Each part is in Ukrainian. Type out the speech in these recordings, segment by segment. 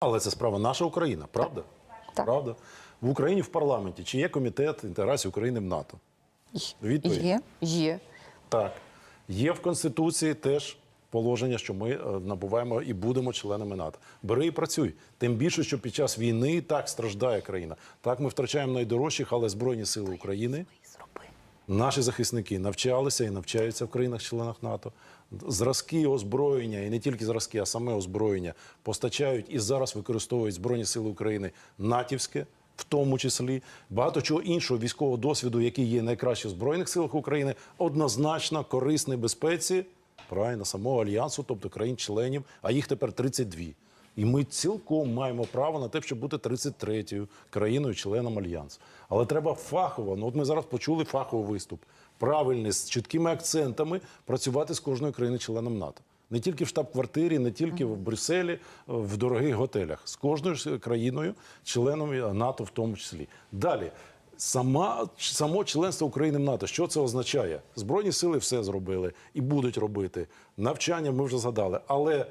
Але це справа наша Україна, правда? Так. Правда? В Україні в парламенті чи є комітет інтеграції України в НАТО? Відповідь. Є. Є. Так. Є в Конституції теж положення, що ми е, набуваємо і будемо членами НАТО. Бери і працюй. Тим більше, що під час війни так страждає країна. Так ми втрачаємо найдорожчих, але Збройні сили України. Наші захисники навчалися і навчаються в країнах-членах НАТО. Зразки озброєння, і не тільки зразки, а саме озброєння постачають і зараз використовують Збройні Сили України натівське, в тому числі багато чого іншого військового досвіду, який є найкраще в Збройних силах України, однозначно корисний безпеці правильно самого альянсу, тобто країн-членів, а їх тепер 32. І ми цілком маємо право на те, щоб бути 33-ю країною, членом альянсу. Але треба фахово. Ну от ми зараз почули фаховий виступ. Правильний, з чіткими акцентами працювати з кожною країною членом НАТО. Не тільки в штаб-квартирі, не тільки в Брюсселі, в дорогих готелях, з кожною країною, членом НАТО в тому числі. Далі. Сама само членство України в НАТО, що це означає? Збройні сили все зробили і будуть робити. Навчання ми вже згадали, але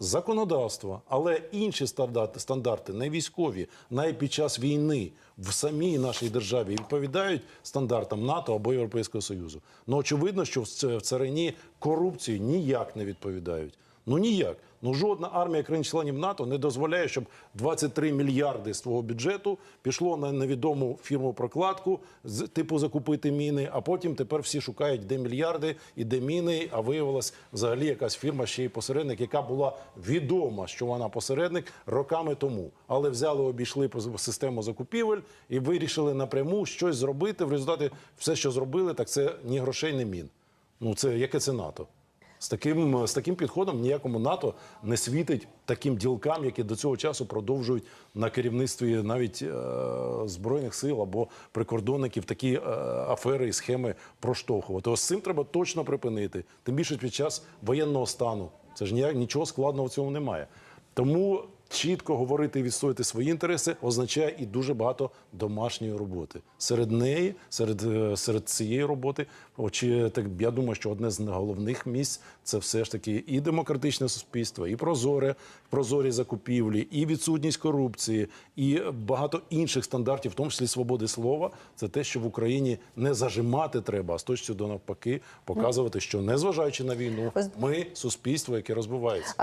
законодавство, але інші стандарти, стандарти не військові, навіть під час війни в самій нашій державі відповідають стандартам НАТО або Європейського Союзу. Ну очевидно, що в царині корупції ніяк не відповідають. Ну ніяк. Ну жодна армія країн-членів НАТО не дозволяє, щоб 23 мільярди з твого бюджету пішло на невідому фірму прокладку з типу закупити міни. А потім тепер всі шукають, де мільярди і де міни. А виявилась взагалі якась фірма, ще й посередник, яка була відома, що вона посередник роками тому. Але взяли, обійшли систему закупівель і вирішили напряму щось зробити. В результаті все, що зробили, так це ні грошей, ні мін. Ну це яке це НАТО? З таким, з таким підходом ніякому НАТО не світить таким ділкам, які до цього часу продовжують на керівництві навіть е, збройних сил або прикордонників такі е, афери і схеми проштовхувати. Ось цим треба точно припинити. Тим більше під час воєнного стану. Це ж ніяк нічого складного в цьому немає. Тому чітко говорити і відстояти свої інтереси означає і дуже багато домашньої роботи. Серед неї, серед, е, серед цієї роботи, очі, так я думаю, що одне з головних місць це все ж таки і демократичне суспільство, і прозоре, прозорі закупівлі, і відсутність корупції, і багато інших стандартів, в тому числі свободи слова. Це те, що в Україні не зажимати треба, а з точки до навпаки показувати, що незважаючи на війну, ми суспільство, яке розвивається.